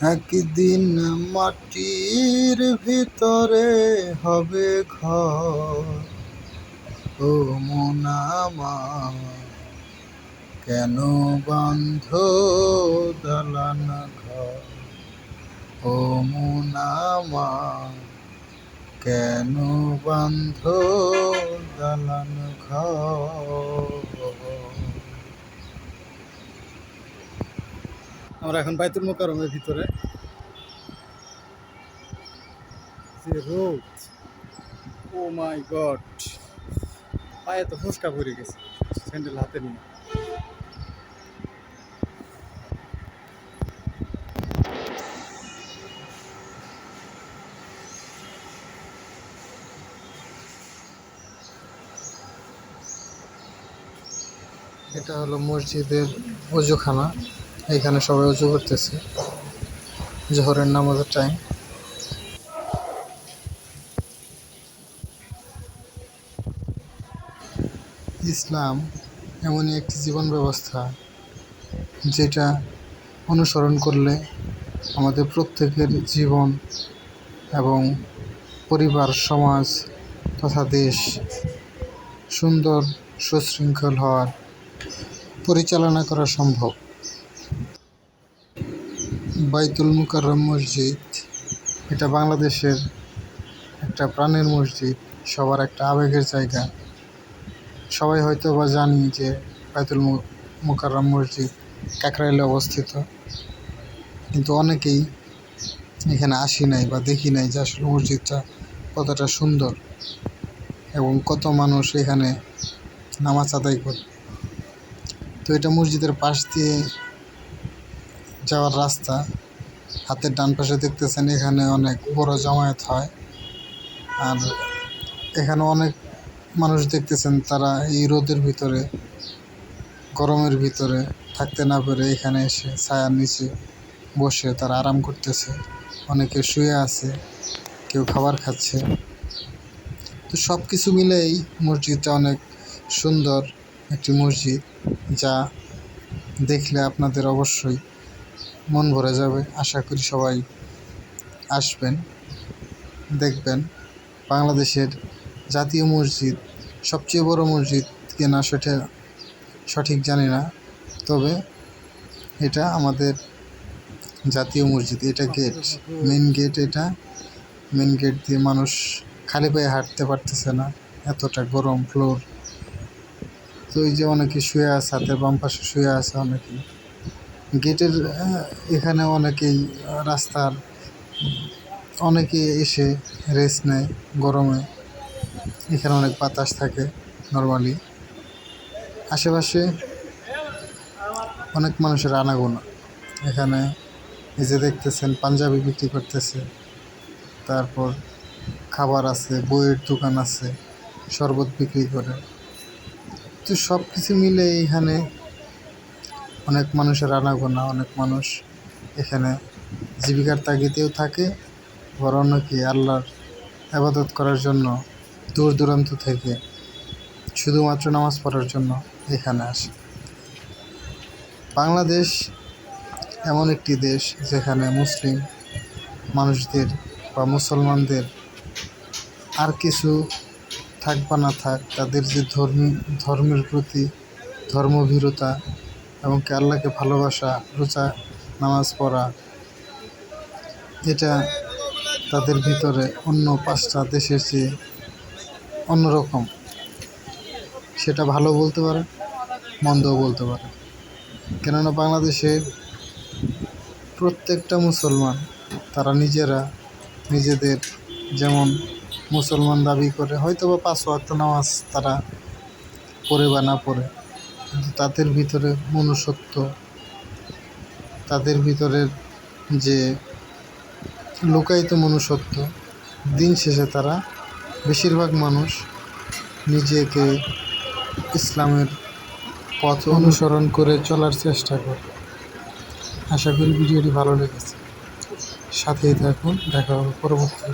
একদিন মাটির ভিতরে হবে ঘর। ও মন কেন বান্ধ দালান ঘর? ও মন কেন বান্ধ দালান ঘর? আমরা এখন বাইতুল মোকারমের ভিতরে। যে রোদ, ও মাই গড, পায়ে তো ফুসকা পড়ে গেছে, স্যান্ডেল হাতে নিয়ে। এটা হলো মসজিদের অজুখানা এখানে সবাই অজু করতেছে। জোহরের নামাজের টাইম ইসলাম এমনই একটি জীবন ব্যবস্থা, যেটা অনুসরণ করলে আমাদের প্রত্যেকের জীবন এবং পরিবার, সমাজ তথা দেশ সুন্দর, সুশৃঙ্খল হওয়ার পরিচালনা করা সম্ভব। বাইতুল মুকাররম মসজিদ। এটা বাংলাদেশের একটা প্রাণের মসজিদ, সবার একটা আবেগের জায়গা। সবাই হয়তো বা জানি যে বাইতুল মুকাররম মসজিদ কাকরাইলে অবস্থিত। কিন্তু অনেকেই এখানে আসি নাই বা দেখি নাই যে আসলে মসজিদটা কতটা সুন্দর এবং কত মানুষ এখানে নামাজ আদায় করে তো এটা মসজিদের পাশ দিয়ে যাওয়ার রাস্তা। হাতের ডান পাশে দেখতেছেন এখানে অনেক বড় জমায়েত হয়। আর এখানে অনেক মানুষ দেখতেছেন তারা এই রোদের ভিতরে, গরমের ভিতরে থাকতে না পেরে এখানে এসে ছায়ার নিচে বসে তারা আরাম করতেছে। অনেকে শুয়ে আছে, কেউ খাবার খাচ্ছে। তো সব কিছু মিলেই মসজিদটা অনেক সুন্দর একটি মসজিদ, যা দেখলে আপনাদের অবশ্যই মন ভরে যাবে। আশা করি সবাই আসবেন, দেখবেন। বাংলাদেশের জাতীয় মসজিদ, সবচেয়ে বড় মসজিদ কিনা সেটা সঠিক জানি না। তবে এটা আমাদের জাতীয় মসজিদ, এটা গেট মেন গেট এটা। মেন গেট দিয়ে মানুষ খালি পায়ে হাঁটতে পারতেছে না, এতটা গরম ফ্লোর তো এই যে অনেকে শুয়ে আছে, হাতের বাম পাশে শুয়ে আছে অনেকে। গেটের এখানে অনেকেই রাস্তার, অনেকে এসে রেস্ট নেয় গরমে। এখানে অনেক বাতাস থাকে নর্মালি আশেপাশে অনেক মানুষের আনাগোনা। এখানে এই যে দেখতেছেন, পাঞ্জাবি বিক্রি করতেছে। তারপর খাবার আছে, বইয়ের দোকান আছে, শরবত বিক্রি করে। তো সব কিছু মিলে এখানে অনেক মানুষের আনাগোনা, অনেক মানুষ এখানে জীবিকার তাগিদেও থাকে, আবার অনেকে আল্লাহর আবাদত করার জন্য দূর দূরান্ত থেকে শুধুমাত্র নামাজ পড়ার জন্য এখানে আসে। বাংলাদেশ এমন একটি দেশ যেখানে মুসলিম মানুষদের বা মুসলমানদের আর কিছু থাক বা না থাক, তাদের যে ধর্মী, ধর্মের প্রতি ধর্মভীরতা এবং কি আল্লাহকে ভালোবাসা, রোজা, নামাজ পড়া, এটা তাদের ভিতরে অন্য পাঁচটা দেশের চেয়ে অন্যরকম। সেটা ভালো বলতে পারে, মন্দও বলতে পারে। কেননা বাংলাদেশের প্রত্যেকটা মুসলমান, তারা নিজেরা নিজেদের যেমন মুসলমান দাবি করে হয়তো বা পাঁচ ওয়াক্ত নামাজ তারা পড়ে বা না পড়ে। কিন্তু তাদের ভিতরে মনুষ্যত্ব, তাদের ভিতরের যে লুকায়িত মনুষ্যত্ব, দিন শেষে তারা বেশিরভাগ মানুষ নিজেকে ইসলামের পথ অনুসরণ করে চলার চেষ্টা করে আশা করি ভিডিওটি ভালো লেগেছে সাথেই থাকুন, দেখা হবে পরবর্তী।